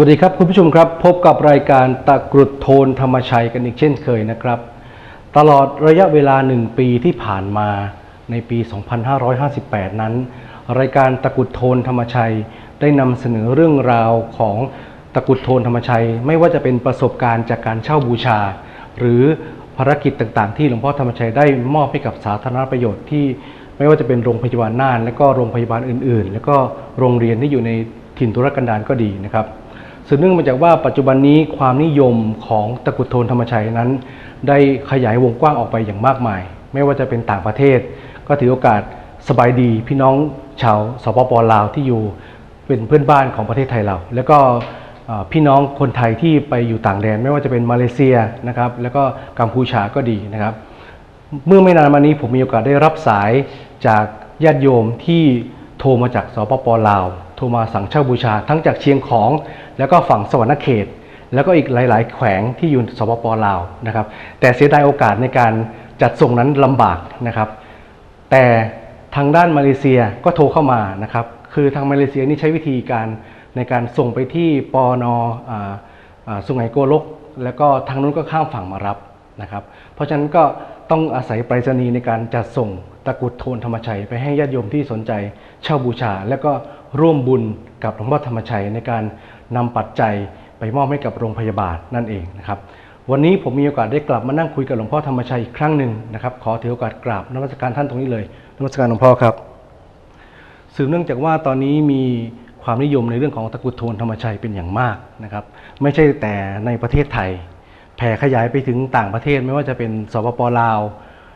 วัสดีครับคุณผู้ชมครับพบกับรายการตะกรุดโทนธรรมชัยกันอีกเช่นเคยนะครับ ตลอดระยะเวลาหนึ่งปีที่ผ่านมาในปี 2558 นั้น รายการตะกรุดโทนธรรมชัยได้นำเสนอเรื่องราวของตะกรุดโทนธรรมชัย ไม่ว่าจะเป็นประสบการณ์จากการเช่าบูชา หรือภารกิจต่างๆ ที่หลวงพ่อธรรมชัยได้มอบให้กับสาธารณประโยชน์ที่ไม่ว่าจะเป็นโรงพยาบาลน่าน และก็โรงพยาบาลอื่น ๆ แล้วก็โรงเรียนที่อยู่ในถิ่นทุรกันดารก็ดีนะครับ สืบเนื่องมาจากว่าปัจจุบันนี้ความนิยมของตะกุดโทนธรรมชัยนั้น ได้ขยายวงกว้างออกไปอย่างมากมาย ไม่ว่าจะเป็นต่างประเทศ ก็ถือโอกาสสบายดีพี่น้องชาวสปปลาวที่อยู่เป็นเพื่อนบ้านของประเทศไทยเรา แล้วก็พี่น้องคนไทยที่ไปอยู่ต่างแดน ไม่ว่าจะเป็นมาเลเซียนะครับแล้วก็กัมพูชาก็ดีนะครับ เมื่อไม่นานมานี้ผมมีโอกาสได้รับสายจากญาติโยมที่โทรมาจากสปปลาว โทรมาสั่งเช่าบูชา ทั้งจากเชียงของ แล้วก็ฝั่งสวรรณเขต แล้วก็อีกหลาย ๆ แขวงที่อยู่สปปลาวนะครับ แต่เสียดายโอกาสในการจัดส่งนั้นลำบากนะครับ แต่ทางด้านมาเลเซียก็โทรเข้ามานะครับ คือทางมาเลเซียนี่ใช้วิธีการในการส่งไปที่ปอนออสุไหงโกลก แล้วก็ทางนู้นก็ข้ามฝั่งมารับนะครับ เพราะฉะนั้นก็ต้องอาศัยไปรษณีย์ในการจัดส่งตะกรุดโทนธรรมชัย ไปให้ญาติโยมที่สนใจเช่าบูชา แล้วก็ร่วมบุญกับหลวงพ่อธรรมชัยในการนำปัจจัยไปมอบให้กับโรงพยาบาลนั่นเองนะครับวันนี้ผมมีโอกาสได้กลับมานั่งคุยกับหลวงพ่อธรรมชัยอีกครั้งหนึ่งนะครับขอถือโอกาสกราบนมัสการท่านตรงนี้เลยนมัสการหลวงพ่อครับสืบเนื่องจากว่าตอนนี้มีความนิยมในเรื่องของตะกรุดโทนธรรมชัยเป็นอย่างมากนะครับไม่ใช่แต่ในประเทศไทย แผ่ขยายไปถึงต่างประเทศไม่ว่าจะเป็นสปปลาว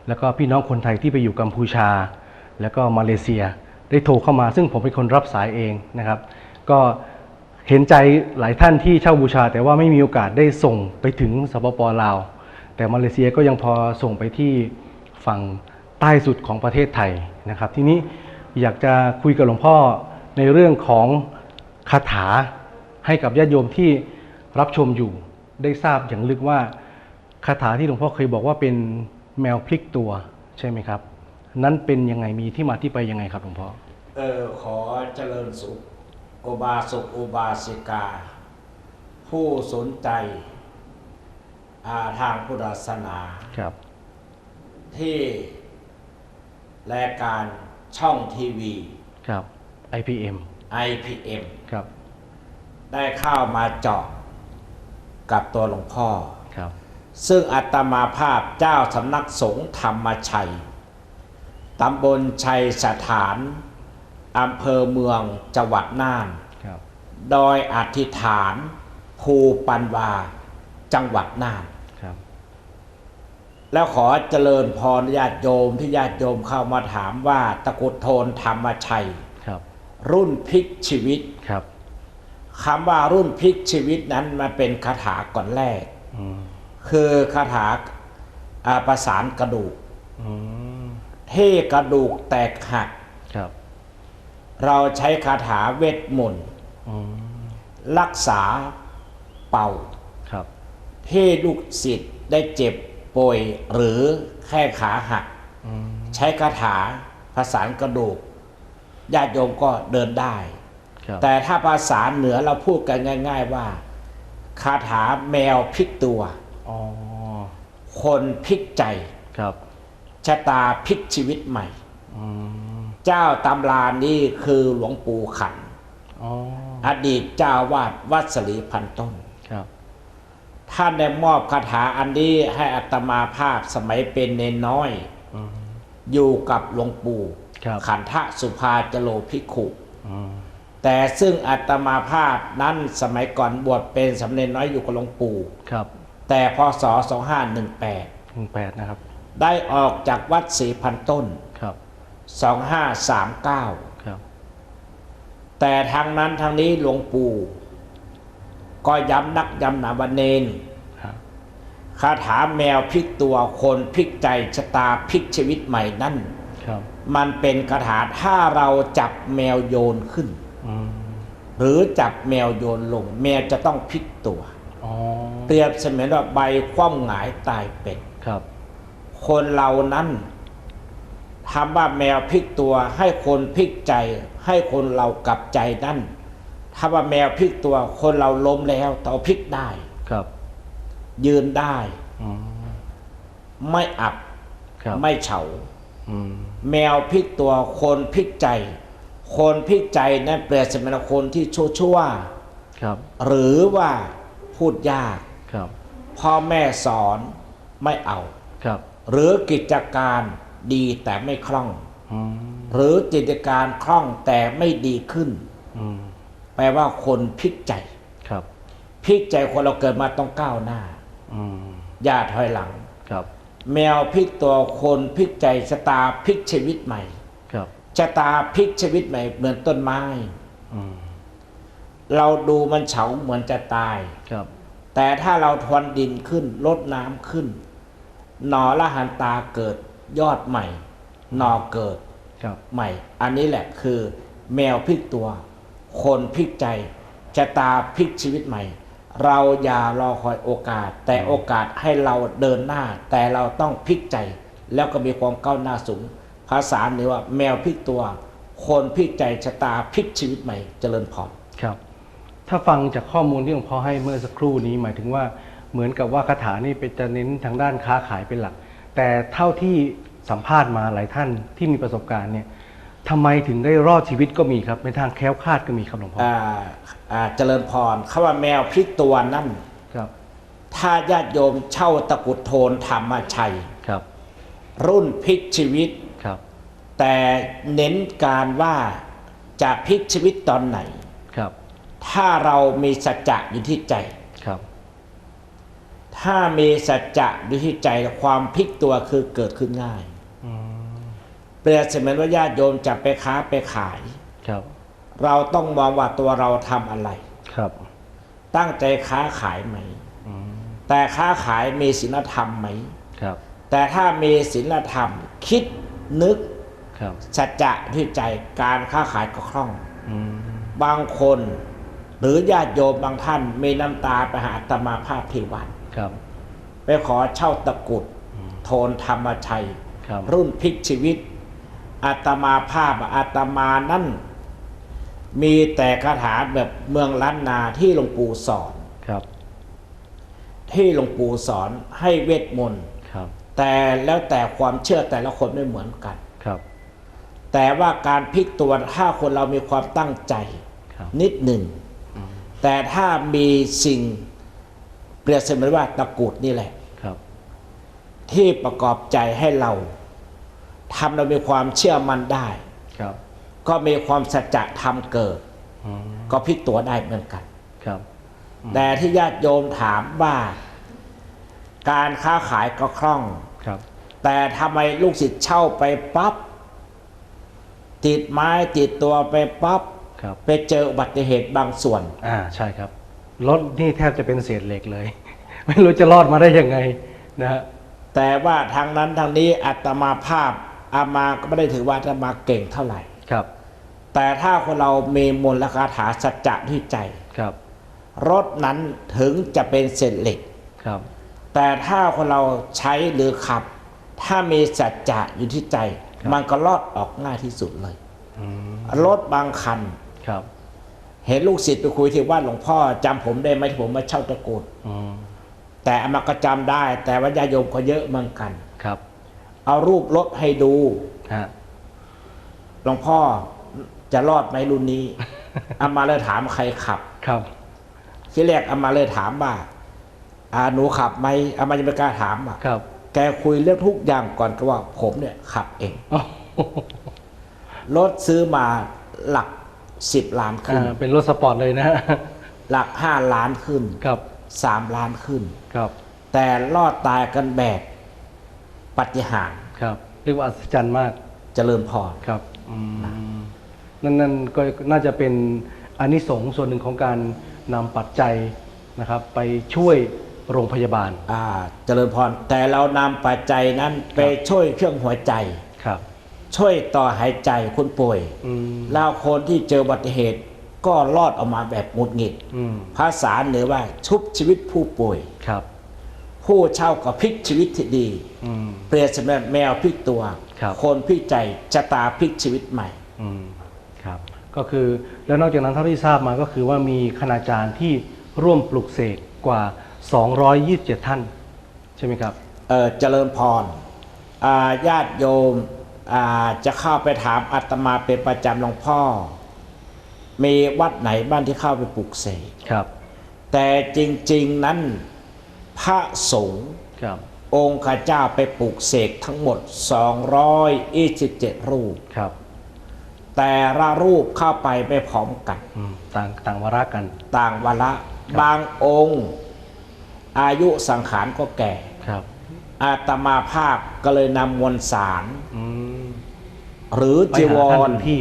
แล้วก็พี่น้องคนไทยที่ไปอยู่กัมพูชา แล้วก็มาเลเซีย ได้โทรเข้ามา ซึ่งผมเป็นคนรับสายเองนะครับ ก็เห็นใจหลายท่านที่เช่าบูชา แต่ว่าไม่มีโอกาสได้ส่งไปถึงสปปลาว แต่มาเลเซียก็ยังพอส่งไปที่ฝั่งใต้สุดของประเทศไทยนะครับ ทีนี้อยากจะคุยกับหลวงพ่อในเรื่องของคาถาให้กับญาติโยมที่รับชมอยู่ ได้ทราบอย่างลึกว่าคาถาที่หลวงพ่อเคยบอกว่าเป็นแมวพลิกตัวใช่ไหมครับ นั้นเป็นยังไงมีที่มาที่ไปยังไงครับหลวงพ่อเออขอเจริญสุขโอบาสกโอบาสิกา ผู้สนใจอ่าทางพุทธศาสนาครับ ที่รายการช่องทีวีครับ IPM IPM ครับ ได้เข้ามาเจาะ กับตัวหลวงพ่อครับ ซึ่งอาตมาภาพเจ้าสำนักสงฆ์ธรรมชัยตำบลชัยสถานอำเภอเมืองจังหวัดน่านครับโดยอธิษฐานภูปันวา จังหวัดน่านครับแล้วขอเจริญพรญาติโยมที่ญาติโยมเข้ามาถามว่าตะกรุดโทนธรรมชัยครับรุ่นพลิกชีวิต ครับคำว่ารุ่นพลิกชีวิตนั้นมาเป็นคาถาก่อนแรกอืมคือคาถาอ่าประสานกระดูกอืมเทกระดูกแตกหักครับเราใช้คาถาเวทมนต์อืมรักษาเป่าครับที่ลูกศิษย์ได้เจ็บป่วยหรือแค่ขาหักอืมใช้คาถาผสานกระดูกญาติโยมก็เดินได้ครับ แต่ถ้าภาษาเหนือเราพูดกันง่าย ๆว่า คาถาแมวพลิกตัวอ๋อคนพลิกใจครับชะตาพลิกชีวิตใหม่อืมเจ้าตำรานี้คือหลวงปู่ขันอ๋ออดีตเจ้าวาดวัดสลีพันต้นครับท่านได้มอบคาถาอันนี้ให้อัตมาภาพสมัยเป็นเนนน้อยอืมอยู่กับหลวงปู่ครับขันทะสุภาจโลภิกขุอืม แต่ซึ่งอัตมาภาพนั้นสมัยก่อนบวชเป็นสำเนนน้อยอยู่กับหลวงปู่ครับ แต่พศ 2518หนึ่งแปดนะครับ ได้ออกจากวัดศรีพันต้น ครับ 2539 ครับ แต่ทางนั้นทางนี้หลวงปู่ ก็ย้ำนักย้ำหนาวันเนนครับคาถาแมวพลิกตัวคนพลิกใจชะตาพลิกชีวิตใหม่นั่นครับมันเป็นคาถาถ้าเราจับแมวโยนขึ้นอืม หรือจับแมวโยนลง แมวจะต้องพลิกตัวอ๋อเปรียบเสมือนว่าใบคว่ำหงายตายเป็นครับ คนเรานั้นทำว่าแมวพลิกตัว ให้คนพลิกใจ ให้คนเรากลับใจนั่นถ้าว่าแมวพลิกตัว คนเราล้มแล้วแต่เอาพลิกได้ครับ ยืนได้อืมไม่อับครับไม่เฉาอืมแมวพลิกตัวคนพลิกใจ คนพลิกใจนั่นเปรียบเสมือนคนที่ชั่วชั่วครับๆหรือว่าพูดยากครับ พ่อแม่สอนไม่เอาครับ หรือกิจการดีแต่ไม่คล่องอืมหรือกิจการคล่องแต่ไม่ดีขึ้นอืมแปลว่าคนพลิกใจครับพลิกใจคนเราเกิดมาต้องก้าวหน้าอืมอย่าถอยหลังครับ แมวพลิกตัวคนพลิกใจชะตาพลิกชีวิตใหม่ครับ ชะตาพลิกชีวิตใหม่เหมือนต้นไม้อืมเราดูมันเฉาเหมือนจะตายครับ แต่ถ้าเราทวนดินขึ้นลดน้ำขึ้น หนอละหันตาเกิดยอดใหม่ หนอเกิดครับใหม่ อันนี้แหละคือ แมวพลิกตัว คนพลิกใจชะตาพลิกชีวิตใหม่ เราอย่ารอคอยโอกาส แต่โอกาสให้เราเดินหน้า แต่เราต้องพลิกใจ แล้วก็มีความก้าวหน้าสูงภาษาเหนือว่า แมวพลิกตัว คนพลิกใจชะตาพลิกชีวิตใหม่เจริญพรครับ ถ้าฟังจากข้อมูลที่หลวงพ่อให้เมื่อสักครู่นี้หมายถึงว่าเหมือนกับว่าคาถานี่เป็นจะเน้นทางด้านค้าขายเป็นหลัก แต่เท่าที่สัมภาษณ์มาหลายท่านที่มีประสบการณ์เนี่ยทำไมถึงได้รอดชีวิตก็มีครับในทางแคล้วคลาดก็มีครับหลวงพ่ออ่าอ่าเจริญพรคำว่าแมวพลิกตัวนั่นครับ ถ้าญาติโยมเช่าตะกรุดโทนธรรมชัยครับ รุ่นพลิกชีวิตครับ แต่เน้นการว่าจะพลิกชีวิตตอนไหนครับ ถ้าเรามีสัจจะอยู่ที่ใจครับ ถ้ามีสัจจะอยู่ที่ใจความพลิกตัวคือเกิดขึ้นง่ายอืมเปรียบเสมือนว่าญาติโยมจะไปค้าไปขายครับ เราต้องมองว่าตัวเราทำอะไรครับ ตั้งใจค้าขายไหมอืมแต่ค้าขายมีศีลธรรมไหมครับ แต่ถ้ามีศีลธรรมคิดนึกครับ สัจจะที่ใจการค้าขายก็คล่องอืมบางคน หรือญาติโยมบางท่านมีน้ำตาไปหาอาตมาภาพที่วัดครับไปขอเช่าตะกรุดโทนธรรมชัยครับรุ่นพลิกชีวิตอาตมาภาพอาตมานั่น มีแต่คาถาแบบเมืองล้านนาที่หลวงปู่สอนครับที่หลวงปู่สอนให้เวทมนต์ครับแต่แล้วแต่ความเชื่อแต่ละคนไม่เหมือนกันครับ แต่ว่าการพลิกตัวถ้าคนเรามีความตั้งใจครับนิดหนึ่ง แต่ถ้ามีสิ่งเปรียบเสมือนว่าตะกรุดนี่แหละครับที่ประกอบใจให้เราทำเรามีความเชื่อมั่นได้ครับก็มีความสัจจะธรรมเกิดอืมก็พลิกตัวได้เหมือนกันครับแต่ที่ญาติโยมถามว่า การค้าขายก็คล่องครับแต่ทำไมลูกศิษย์เช่าไปปั๊บ ติดไม้ติดตัวไปปั๊บครับไปเจออุบัติเหตุบางส่วน อ่าใช่ครับรถนี่แทบจะเป็นเศษเหล็กเลย ไม่รู้จะรอดมาได้ยังไงนะฮะแต่ว่าทางนั้นทางนี้อาตมาภาพอามาก็ไม่ได้ถือว่าอาตมาเก่งเท่าไหร่ ครับแต่ถ้าคนเรามีมนต์และคาถาสัจจะที่ใจ ครับรถนั้นถึงจะเป็นเศษเหล็ก ครับ แต่ถ้าคนเราใช้หรือขับ ถ้ามีสัจจะอยู่ที่ใจ มันก็ลอดออกง่ายที่สุดเลยอืมรถบางคันครับเห็นลูกศิษย์ไปคุยที่วัดหลวงพ่อจำผมได้ไหมที่ผมมาเช่าตะกรุดอืมแต่อามาก็จำได้ แต่ว่าญาติโยมก็เยอะเหมือนกันครับ เอารูปรถให้ดูฮะหลวงพ่อจะรอดไหมรุ่นนี้อามาเลยถามใครขับ ครับที่แรกอามาเลยถามว่าอาหนูขับไหมอามายังไม่กล้าถามอะครับ แกคุยเรื่องทุกอย่างก่อนก็ว่าผมเนี่ยขับเองอ๋อรถซื้อมาหลักสิบล้านขึ้นอ่าเป็นรถสปอร์ตเลยนะฮะหลักห้าล้านขึ้นครับสามล้านขึ้นครับ แต่รอดตายกันแบบปาฏิหารย์ครับ เรียกว่าอัศจรรย์มากเจริญพรครับอืมนั่นนั่นก็น่าจะเป็นอานิสงส์ส่วนหนึ่งของการนำปัจจัยนะครับ ไปช่วย โรงพยาบาลอ่าเจริญพรแต่เรานำปัจจัยนั้นไปช่วยเครื่องหัวใจครับ ช่วยต่อหายใจคนป่วยอืมแล้วคนที่เจออุบัติเหตุก็รอดออกมาแบบหงุดหงิดอืมภาษาเหนือว่าชุบชีวิตผู้ป่วยครับ ผู้เช่าก็พลิกชีวิตที่ดีอืมเปรียบเสมือนแมวพลิกตัวครับคนพลิกใจชะตาพลิกชีวิตใหม่อืมครับ ก็คือแล้วนอกจากนั้นเท่าที่ทราบมาก็คือว่ามีคณาจารย์ที่ร่วมปลุกเสกกว่า 227 ท่าน ใช่ไหมครับ เออเจริญพรอ่าญาติโยมอ่าจะเข้าไปถามอาตมาเป็นประจำหลวงพ่อ มีวัดไหนบ้างที่เข้าไปปลุกเสกครับแต่จริงๆนั้นพระสงฆ์ครับองค์ข้าเจ้าไปปลุกเสกทั้งหมด 227 รูป ครับ แต่ละรูปเข้าไปไม่พร้อมกัน อืมต่างต่างวาระกัน ต่างวาระบางองค์ อายุสังขารก็แก่ครับอาตมาภาพก็เลยนำมวลสารอืมหรือไปจีหาวท่านรถึงที่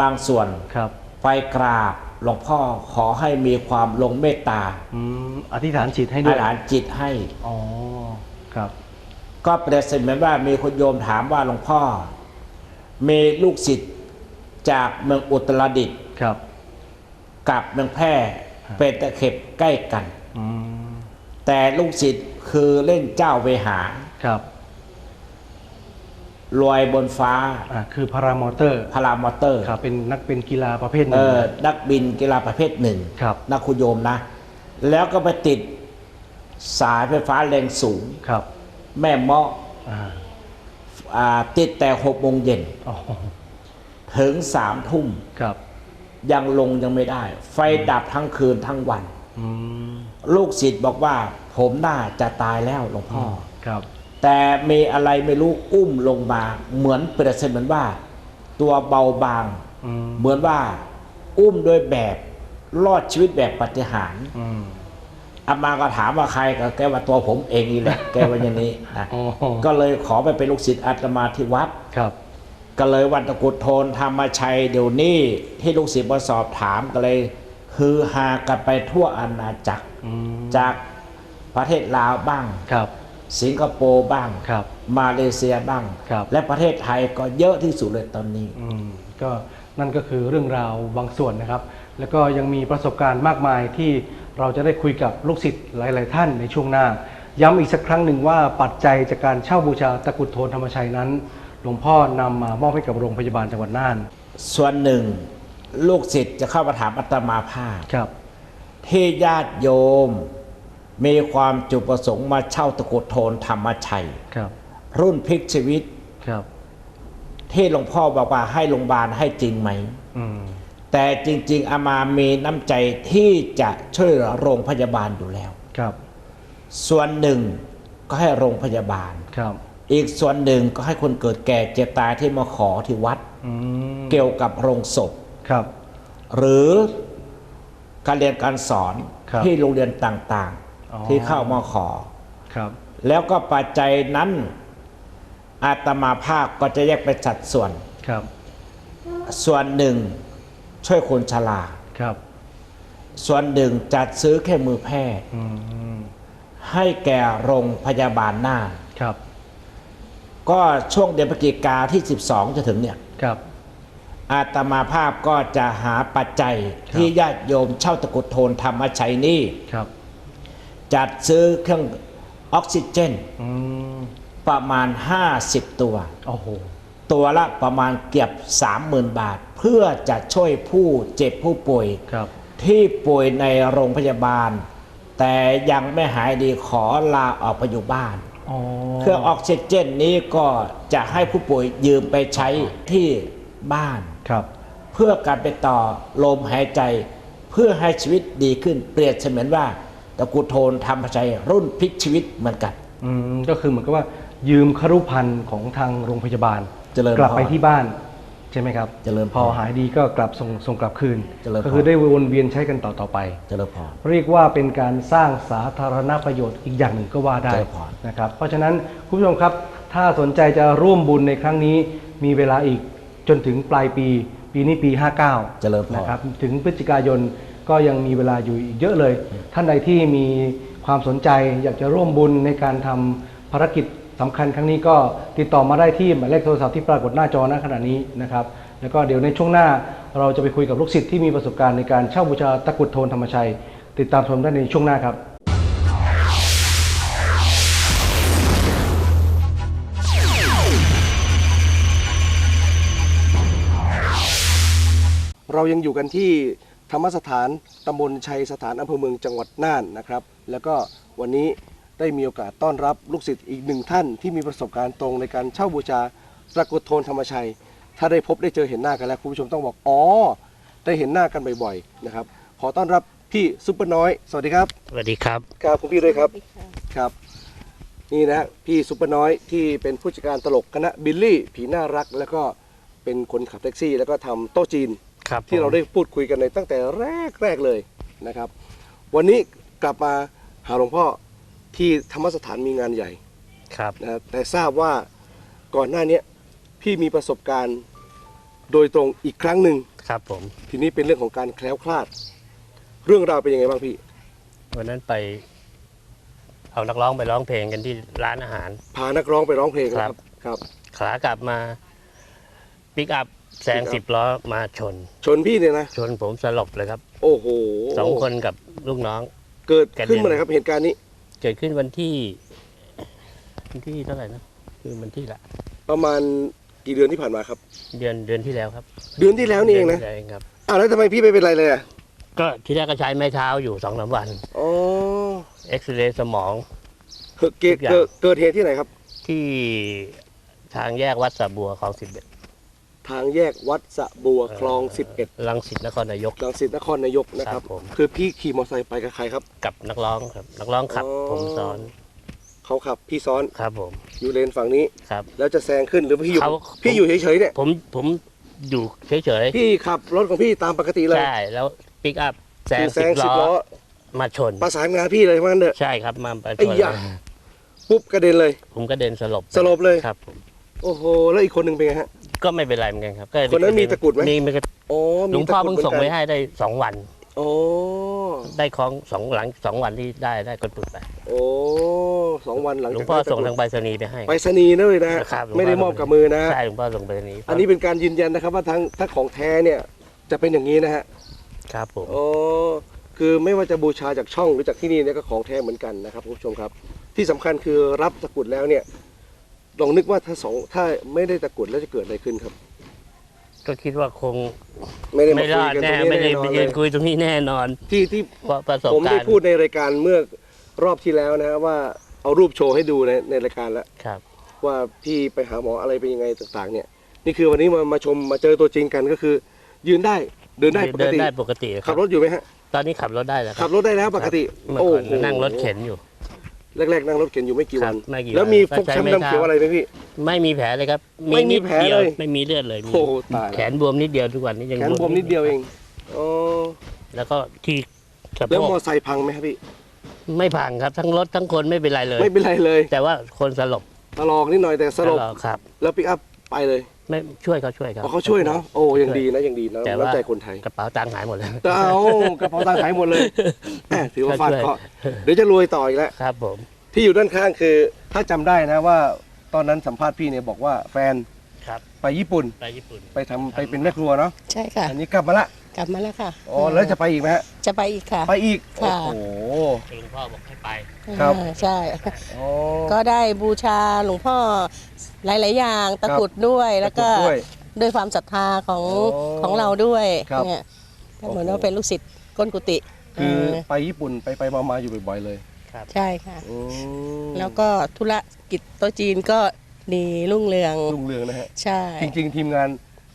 บางส่วนครับ ไปกราบหลวงพ่อขอให้มีความลงเมตตาอืมอธิษฐานจิตให้อด้วยธิษฐานจิตให้อ๋อครับ ก็เปรียบเสมือนว่ามีคนโยมถามว่าหลวงพ่อ มีลูกศิษย์จากเมืองอุตรดิตถ์ครับ กับเมืองแพร่เป็นตะเข็บใกล้กัน อืม แต่ลูกศิษย์คือเล่นเจ้าเวหาครับลอยบนฟ้าอ่าคือพารามอเตอร์พารามอเตอร์ครับเป็นนักเป็นกีฬาประเภทหเอนึ่งอนักบินกีฬาประเภทหนึ่งครับนักคุณโยมนะ แล้วก็ไปติดสายไฟฟ้าแรงสูง ครับแม่เมาะอ่าอ่าติดแต่หกโมงเย็นอ๋อถึงสามทุ่มครับยังลงยังไม่ได้ ไฟดับทั้งคืนทั้งวันอืม ลูกศิษย์บอกว่า ผมน่าจะตายแล้วหลวงพ่ออครับ แต่มีอะไรไม่รู้อุ้มลงมาเหมือนเปรียบเสมือนว่า ตัวเบาบางอืมเหมือนว่า อุ้มโดยแบบรอดชีวิตแบบปาฏิหารย์อืมอามาก็ถามว่าใครก็แกว่าตัวผมเองนี่แหละแกว่าอย่างนี้นะอ๋อก็เลยขอไปเป็นลูกศิษย์อาตมาที่วัดครับ ก็เลยวันตะกรุดโทนธรรมชัยเดี๋ยวนี้ที่ลูกศิษย์มาสอบถามก็เลย ฮือฮากันไปทั่วอาณาจักรอืมจากประเทศลาวบ้างครับสิงคโปร์บ้างครับมาเลเซียบ้างครับและประเทศไทยก็เยอะที่สุดเลยตอนนี้อืมก็นั่นก็คือเรื่องราวบางส่วนนะครับ แล้วก็ยังมีประสบการณ์มากมายที่เราจะได้คุยกับลูกศิษย์หลาย ๆ ท่านในช่วงหน้า ย้ำอีกสักครั้งหนึ่งว่าปัจจัยจากการเช่าบูชาตะกรุดโทนธรรมชัยนั้น หลวงพ่อนำมามอบให้กับโรงพยาบาลจังหวัดน่าน ส่วนหนึ่ง ลูกศิษย์จะเข้ามาถามอาตมาภาพครับ ที่ญาติโยม มีความจุดประสงค์มาเช่าตะกรุดโทนธรรมชัยครับ รุ่นพลิกชีวิตครับ ที่หลวงพ่อบอกว่าให้โรงพยาบาลให้จริงไหมอืมแต่จริง ๆอามามีน้ำใจที่จะช่วยเหลือโรงพยาบาลอยู่แล้วครับ ส่วนหนึ่งก็ให้โรงพยาบาลครับ อีกส่วนหนึ่งก็ให้คนเกิดแก่เจ็บตายที่มาขอที่วัดอืมเกี่ยวกับโรงศพ ครับ หรือการเรียนการสอนครับที่โรงเรียนต่างอ๋อ ๆ ที่เข้ามาขอ ครับ แล้วก็ปัจจัยนั้นอาตมาภาคก็จะแยกเป็นสัดส่วน ครับ ส่วนหนึ่งช่วยคนชราครับ ส่วนหนึ่งจัดซื้อแค่มือแพทย์ อืม ให้แก่โรงพยาบาลหน้าครับ ก็ช่วงเดือนพฤศจิกาที่ 12 จะถึงเนี่ย ครับ อาตมาภาพก็จะหาปัจจัยครับที่ญาติโยมเช่าตะกรุดโทนธรรมชัยนี้ครับจัดซื้อเครื่องออกซิเจนอืมประมาณ 50 ตัวโอ้โหตัวละประมาณเกือบ30,000 บาท เพื่อจะช่วยผู้เจ็บผู้ป่วยครับที่ป่วยในโรงพยาบาล แต่ยังไม่หายดีขอลาออกไปอยู่บ้านอ๋อเครื่องออกซิเจนนี้ก็จะให้ผู้ป่วยยืมไปใช้ที่บ้าน ครับ เพื่อการไปต่อลมหายใจ เพื่อให้ชีวิตดีขึ้นเปรียบเสมือนว่าตะกรุดโทนทำใจรุ่นพลิกชีวิตเหมือนกันอืมก็คือเหมือนกับว่า ยืมครุพันธ์ของทางโรงพยาบาลเจริญกลับไปพรที่บ้าน ใช่ไหมครับเจริญพรพอหายดีก็กลับส่งส่งกลับคืน เจริญพร ก็คือได้วนเวียนใช้กันต่อต่อไป เจริญพร เรียกว่าเป็นการสร้างสาธารณประโยชน์อีกอย่างหนึ่งก็ว่าได้เจริญพรนะครับ เพราะฉะนั้นคุณผู้ชมครับ ถ้าสนใจจะร่วมบุญในครั้งนี้มีเวลาอีก จนถึงปลายปี ปีนี้ปี 59เจริญพร นะครับถึงพฤศจิกายนก็ยังมีเวลาอยู่อีกเยอะเลย ท่านใดที่มีความสนใจอยากจะร่วมบุญในการทำภารกิจสำคัญครั้งนี้ก็ติดต่อมาได้ที่หมายเลขโทรศัพท์ที่ปรากฏหน้าจอณขณะนี้นะครับแล้วก็เดี๋ยวในช่วงหน้าเราจะไปคุยกับลูกศิษย์ที่มีประสบการณ์ในการเช่าบูชาตะกรุดโทนธรรมชัย ติดตามชมได้ในช่วงหน้าครับ เรายังอยู่กันที่ธรรมสถานตำบลชัยสถานอำเภอเมืองจังหวัดน่านนะครับ แล้วก็วันนี้ได้มีโอกาสต้อนรับลูกศิษย์อีกหนึ่งท่านที่มีประสบการณ์ตรงในการเช่าบูชาตะกรุดโทนธรรมชัย ถ้าได้พบได้เจอเห็นหน้ากันแล้วคุณผู้ชมต้องบอกอ๋อได้เห็นหน้ากันบ่อยๆนะครับ ขอต้อนรับพี่ซุปเปอร์น้อย สวัสดีครับสวัสดีครับครับคุณพี่ด้วยครับครับ นี่นะพี่ซุปเปอร์น้อยที่เป็นผู้จัดการตลกคณะบิลลี่ ผีน่ารัก แล้วก็เป็นคนขับแท็กซี่ แล้วก็ทำโต๊ะจีน ครับที่เราได้พูดคุยกันในตั้งแต่แรกแรกๆเลยนะครับ วันนี้กลับมาหาหลวงพ่อที่ธรรมสถานมีงานใหญ่ครับนะครับแต่ทราบว่าก่อนหน้าเนี้ยพี่มีประสบการณ์โดยตรงอีกครั้งหนึ่งครับผมทีนี้เป็นเรื่องของการแคล้วคลาด เรื่องราวเป็นยังไงบ้างพี่วันนั้นไปเอานักร้องไปร้องเพลงกันที่ร้านอาหาร พานักร้องไปร้องเพลงนะครับ ครับขากลับมาปิกอัพ แซง Pick up สิบล้อมาชน ชนพี่เนี่ยนะ ชนผมสลบเลยครับโอ้โหสองคนกับลูกน้อง เกิดกระเด็นขึ้นเมื่อไหร่ครับเหตุการณ์นี้ เกิดขึ้นวันที่วันที่เท่าไหร่นะคือวันที่ละประมาณกี่เดือนที่ผ่านมาครับ เดือนเดือนที่แล้วครับ เดือนที่แล้วนี่เองนะดืที่แล้วเองครับอ้าวแล้วทำไมพี่ไม่เป็นไรเลยอะก็ที่แรกก็ใช้ไม้เท้าอยู่สองสามวันอ๋อเอ็กซเรย์สมอง เกิดเกิดทุกอย่างเกิดเกิดเหตุที่ไหนครับ ที่ทางแยกวัดสระบัวของสิบเอ็ด ทางแยกวัดสะบัวคลอง 11ลังสิตนครนายกลังสิตนครนายกนะครับ ครับผม คือพี่ขี่มอเตอร์ไซค์ไปกับใครครับ กับนักร้องครับ นักร้องขับ อ๋อ ผมซ้อนเขาขับพี่ซ้อนครับผมอยู่เลนฝั่งนี้ ครับ แล้วจะแซงขึ้นหรือพี่อยู่เขา พี่อยู่เฉยๆเนี่ย ผมผมอยู่เฉยพี่ขับรถของพี่ตามปกติๆเลยใช่แล้วปิกอัพแซงคือแซสิงบสิบล้ล้ออมาชน ประสานงานพี่เลยว่างั้นเถอะ ใช่ครับมาประไอ้ชนยะปุ๊บกระเด็นเลย ผมก็เดินสลบสลบเลย ครับผมโอ้โหแล้วอีกคนหนึ่งเป็นไงฮะ ก็ไม่เป็นไรเหมือนกันครับก็คนนั้นมีตะกรุดไหม มีมีกระอ๋อหลวงพ่อเพิ่งตะกรุดส่งหมืไว้อนกันให้ได้สองวัน โอ้ได้ของสองหลังสองวันที่ได้ได้กดปุดไปโอ้สองวันหลังหลวจากงพ่อได้ตะส่งกรุดทางไปรษณีย์ไปให้ไปสนีย์นะเลยนะครับหลวงพ่ไม่ได้มอบกับมือนะใช่หลวงพ่อส่งไปรษณีย์อันนี้เป็นการยืนยันนะครับว่าทั้งถ้าของแท้เนี่ยจะเป็นอย่างนี้นะฮะครับผมโอ้คือไม่ว่าจะบูชาจากช่องหรือจากที่นี่เนี่ยก็ของแท้เหมือนกันนะครับคุณผู้ชมครับ ที่สำคัญคือรับตะกรุดแล้วเนี่ย ลองนึกว่าถ้าสองถ้าไม่ได้ตะกรุดแล้วจะเกิดอะไรขึ้นครับ ก็คิดว่าคงไม่ได้มาไม่คุรยอดกันตแน่รงนี้ไม่ได้แน่นไปอนยืเลนยคุยตรงนี้แน่นอน ที่ที่เพราะประสบผมกาได้รณ์พูดในรายการเมื่อรอบที่แล้วนะฮะว่าเอารูปโชว์ให้ดูในในรายการแล้ว ครับ ว่าพี่ไปหาหมออะไรเป็นยังไงต่างๆ เนี่ย นี่คือวันนี้มามาชมมาเจอตัวจริงกันก็คือ ยืนได้เดินได้ปกเดินติได้ปกติคขัรับบรถอยู่ไหมฮะตอนนี้ขับรถได้แล้วคขัรับบรถได้แล้วปกติ เมื่อโอ้ก่อนโหนั่งรถเข็นอยู่ แรกๆนั่งรถเข็นอยู่ไม่กี่วัน ครับไม่กี่แล้วมีวันฟกก็ใช้ช้ำไม้ดำเขียวเท้าอะไรไหมพี่ ไม่มีแผลเลยครับไม่มีนิดแผลดีวเลย ไม่มีเลือดเลยมีโอ้โหตายแขนบวมนิดเดียวทุกวันนี้ยังแขนบวมนิดเดียวเองอ๋อแล้วก็ที่สะโพแล้วมกอไซค์พังไหมครับพี่ ไม่พังครับ ทั้งรถทั้งคนไม่เป็นไรเลย ไม่เป็นไรเลยแต่ว่าคนสลบตลอกนิดหน่อยแต่สลบตอดครับ แล้วปิกอัพไปเลย ไม่ช่วยเขาช่วยครับอ๋อเขาช่วยเนาะโอ้ยังดีนะยังดีนะแต่ว่า น้ำใจคนไทยกระเป๋าตังค์หายหมดเลย แต่เอากระเป๋าตังค์หายหมดเลยแหม่ถือว่าฟาดช่วยเคราะห์เดี๋ยวจะรวยต่ออีกแล้ว ครับผม ที่อยู่ด้านข้างคือ ถ้าจำได้นะว่า ตอนนั้นสัมภาษณ์พี่เนี่ยบอกว่าแฟนครับ ไปญี่ปุ่นไปญี่ปุ่น ไปทำไปเป็นแม่ครัวเนาะใช่ค่ะ อันนี้กลับมาละ กลับมาแล้วค่ะอ๋อแล้วจะไปอีกไหมฮะจะไปอีกค่ะ ไปอีกค่ะโอ้โหหลวงพ่อบอกให้ไป ครับ อ่าใช่ อ๋อ ก็ได้บูชาหลวงพ่อหลาย ๆ อย่างตะกรุดด้วยแล้วก็ตะรุดด้วย ด้วยความศรัทธาของโอ้ของเราด้วยครับเนี่ยก็เหมือนโอ้โห ว่าเป็นลูกศิษย์ก้นกุฏิคือเออไปญี่ปุ่นไปไปมามาอยู่บ่อย ๆ เลยใช่ค่ะ อืมแล้วก็ธุรกิจโต๊ะจีนก็ดีรุ่งเรืองรุ่งเรืองนะฮะ ใช่ จริง ๆ ทีมงาน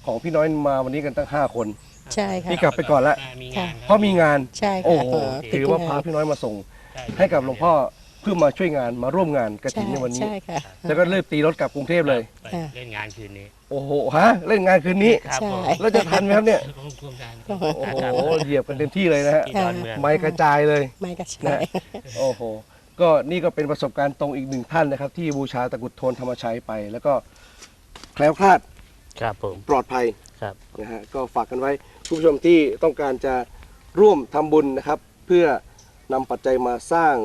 ของพี่น้อยมาวันนี้กันตั้ง 5 คน ใช่ค่ะพี่กลับไปก่อนละ มีค่ะงานคบเพราะมีงาน ใช่โอ้ค่ะโหเออติดถือว่าที่พางนพี่น้อยมาส่งช่ให้กับหลวงพ่อเพื่อมาช่วยงานมาร่วมงานกระใช่ถินในวันนี้ ใช่ค่ะแล้วก็เริ่มตีรถกลับกรุงเทพเลย ไปเล่นงานคืนนี้โอ้โหฮะเล่นงานคืนนี้ ครับใช่ ผมแล้วจะทันไหมครับเนี่ยโครงการโอ้โหเหยียบกันเต็มที่เลยนะฮะที่ดอนเมือง ไม้กระจายเลย ไม่ก็ใช่ นะ โอ้โห ก็นี่ก็เป็นประสบการณ์ตรงอีกหนึ่งท่านนะครับ ที่บูชาตะกรุดโทนธรรมชัยไป แล้วก็แคล้วคลาด ครับผม ปลอดภัยครับ นะฮะก็ฝากกันไว้คุณผู้ชมที่ต้องการจะร่วมทำบุญนะครับ เพื่อนำปัจจัยมาสร้าง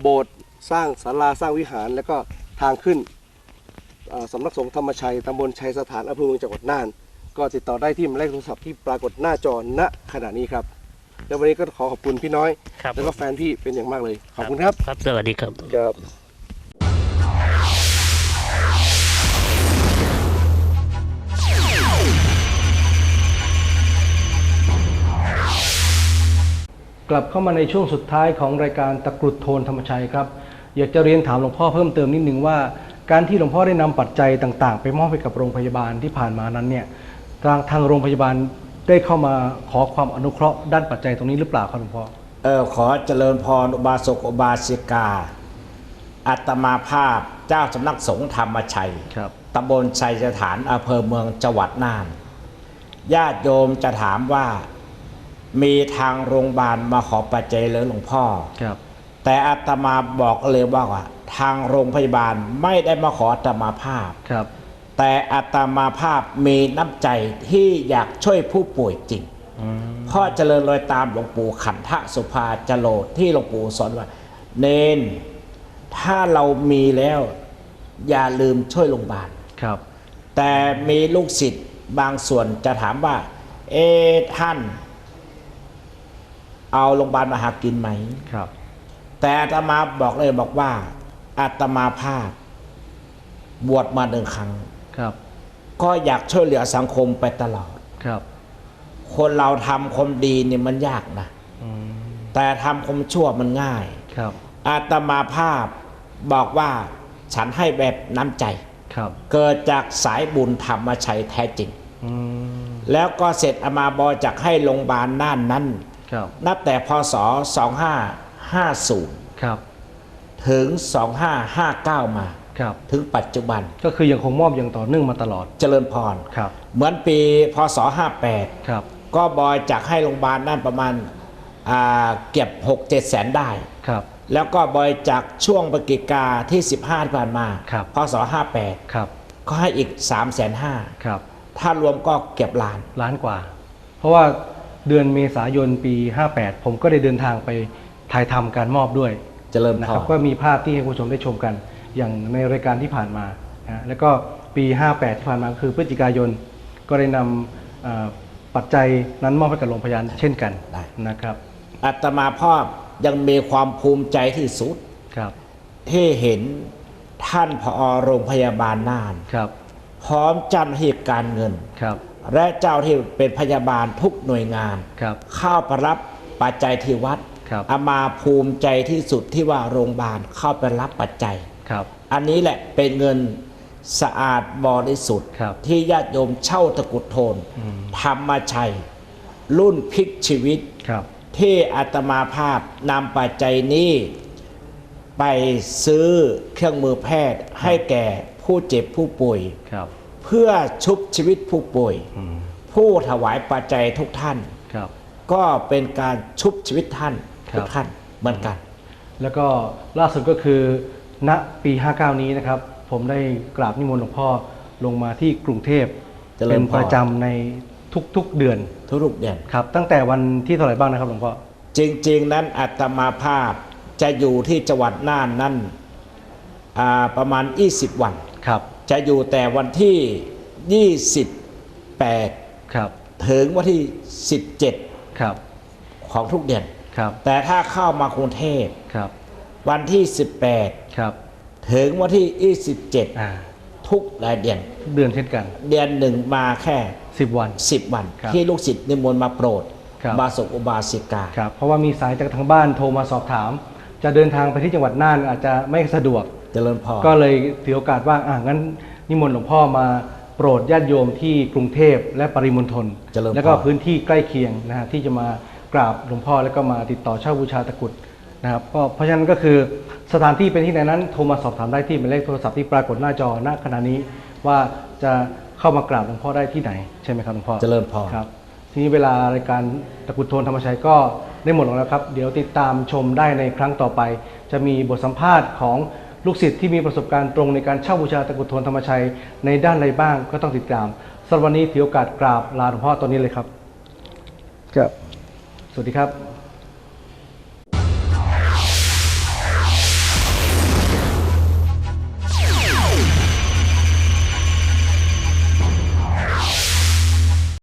โบสถ์สร้างศาลาสร้างวิหาร แล้วก็ทางขึ้นเอ่อสำนักสงฆ์ธรรมชัยตำบลชัยสถานอำเภอเมืองจังหวัดน่าน ก็ติดต่อได้ที่หมายเลขโทรศัพท์ที่ปรากฏหน้าจอณขณะนี้ครับ แล้ววันนี้ก็ขอขอบคุณพี่น้อย ครับแล้วก็แฟนพี่เป็นอย่างมากเลย ขอบคุณครับ ครับ สวัสดีครับ ครับ กลับเข้ามาในช่วงสุดท้ายของรายการตะกรุดโทนธรรมชัยครับ อยากจะเรียนถามหลวงพ่อเพิ่มเติมนิดนึงว่า การที่หลวงพ่อได้นำปัจจัยต่างๆ ไปมอบให้กับโรงพยาบาลที่ผ่านมานั้นเนี่ยทางทางโรงพยาบาลได้เข้ามาขอความอนุเคราะห์ด้านปัจจัยตรงนี้หรือเปล่าครับหลวงพ่อเออขอเจริญพรอุบาสกอุบาสิกา อัตมาภาพเจ้าสำนักสงฆ์ธรรมชัยครับตำบลชัยสถานอำเภอเมืองจังหวัดน่าน ญาติโยมจะถามว่า มีทางโรงพยาบาลมาขอปัจจัยเลยหลวงพ่อครับ แต่อาตมาบอกเลยว่าว่าทางโรงพยาบาลไม่ได้มาขออาตมาภาพครับ แต่อาตมาภาพมีน้ำใจที่อยากช่วยผู้ป่วยจริงอืมเพ่อเจริญรอยตามหลวงปู่ขันธสุภาจโรที่หลวงปู่สอนว่า เนน ถ้าเรามีแล้ว อย่าลืมช่วยโรงพยาบาลครับ แต่มีลูกศิษย์บางส่วนจะถามว่า เอท่าน เอาโรงพยาบาลมาหากินไหม ครับ แต่อาตมาบอกเลยบอกว่าอาตมาภาพ บวชมาหนึ่งครั้ง ครับ ก็อยากช่วยเหลือสังคมไปตลอด ครับ คนเราทำความดีเนี่ยมันยากนะ อืมแต่ทำความชั่วมันง่าย ครับ อาตมาภาพบอกว่าฉันให้แบบน้ำใจ ครับ เกิดจากสายบุญธรรมชัยแท้จริง อืม แล้วก็เสร็จอามาบอจากให้โรงพยาบาลน่านนั้นครับ นับแต่พศ 2550 ครับ ถึง 2559 มาครับถึงปัจจุบันก็คือยังคงมอบอย่างต่อเนื่องมาตลอด เจริญพรครับ เหมือนปีพศครับ58ก็บอยจากให้โรงพยาบาลนั่นประมาณอ่าเก็บ 6-7 แสนได้ครับ แล้วก็บอยจากช่วงปกิกาที่ 15ที่ผ่านมาครับพศครับ58ก็ให้อีก 3 5 0 0 0ครับ ถ้ารวมก็เก็บล้านล้านกว่า เพราะว่า เดือนเมษายนปี 58 ผมก็ได้เดินทางไปถ่ายทำการมอบด้วยเจริญนะพครับรก็มีภาพที่ให้ผู้ชมได้ชมกัน อย่างในรายการที่ผ่านมานะแล้วก็ปี 58 ที่ผ่านมาคือพฤศจิกายนก็ได้นำเอ่อปัจจัยนั้นมอบให้กับโรงพยาบาลเช่นกันได้ นะครับ อาตมาพ่อยังมีความภูมิใจที่สุด ครับ ที่เห็นท่านผอโรงพยาบาลน่าน ครับ พร้อมเจ้าหน้าที่การเงิน ครับ และเจ้าที่เป็นพยาบาลทุกหน่วยงานครับเข้าไปรับปัจจัยที่วัดครับอามาภูมิใจที่สุดที่ว่าโรงพยาบาลเข้าไปรับปัจจัยครับ อันนี้แหละเป็นเงินสะอาดบริสุทธิ์ ครับที่ญาติโยมเช่าตะกรุดโทนอืม ธรรมชัย รุ่นพลิกชีวิต ครับ ที่อาตมาภาพนำปัจจัยนี้ ไปซื้อเครื่องมือแพทย์ให้แก่ผู้เจ็บผู้ป่วย ครับ เพื่อชุบชีวิตผู้ป่วยอืมผู้ถวายปัจจัยทุกท่านครับก็เป็นการชุบชีวิตท่านครับทุกท่านเหมือนกัน แล้วก็ล่าสุดก็คือณปี 59 นี้นะครับ ผมได้กราบนิมนต์หลวงพ่อลงมาที่กรุงเทพเจริญพรเป็นประจำในทุกๆเดือนทุกๆเดือน ครับ ตั้งแต่วันที่เท่าไหร่บ้างนะครับหลวงพ่อจริงๆ นั้นอาตมาภาพจะอยู่ที่จังหวัดน่านนั้นอ่าประมาณ 20 วัน ครับ จะอยู่แต่วันที่ 28 ครับ ถึงวันที่ครับ17ของทุกเดือนครับ แต่ถ้าเข้ามากรุงเทพครับ วันที่ครับ18ถึงวันที่อ่า27 ทุกรายเดือนทุกเดือนเช่นกัน เดือนหนึ่งมาแค่ 10 วัน 10 วันครับที่ลูกศิษย์นิมนต์มาโปรดครับบาสกอุบาสิกาครับเพราะว่ามีสายจากทางบ้านโทรมาสอบถาม จะเดินทางไปที่จังหวัดน่านอาจจะไม่สะดวก เจริญพรก็เลยถือโอกาสว่าอ่างั้นนิมนต์หลวงพ่อมาโปรดญาติโยมที่กรุงเทพและปริมณฑลเจริญพร แล้วก็พื้นที่ใกล้เคียงนะฮะที่จะมากราบหลวงพ่อแล้วก็มาติดต่อเช่าบูชาตะกรุดนะครับก็เพราะฉะนั้นก็คือสถานที่เป็นที่ไหนนั้นโทรมาสอบถามได้ที่หมายเลขโทรศัพท์ที่ปรากฏหน้าจอณขณะนี้ว่าจะเข้ามากราบหลวงพ่อได้ที่ไหนใช่ไหมครับหลวงพ่อ เจริญพร ครับทีนี้เวลารายการตะกรุดโทนธรรมชัยก็ได้หมดลงแล้วครับ เดี๋ยวติดตามชมได้ในครั้งต่อไป จะมีบทสัมภาษณ์ของ ลูกศิษย์ที่มีประสบการณ์ตรงในการเช่าบูชาตะกรุดโทนธรรมชัยในด้านใดบ้างก็ต้องติดตามสำหรับวันนี้ถือโอกาสกราบลาหลวงพ่อตอนนี้เลยครับ ครับ สวัสดีครับ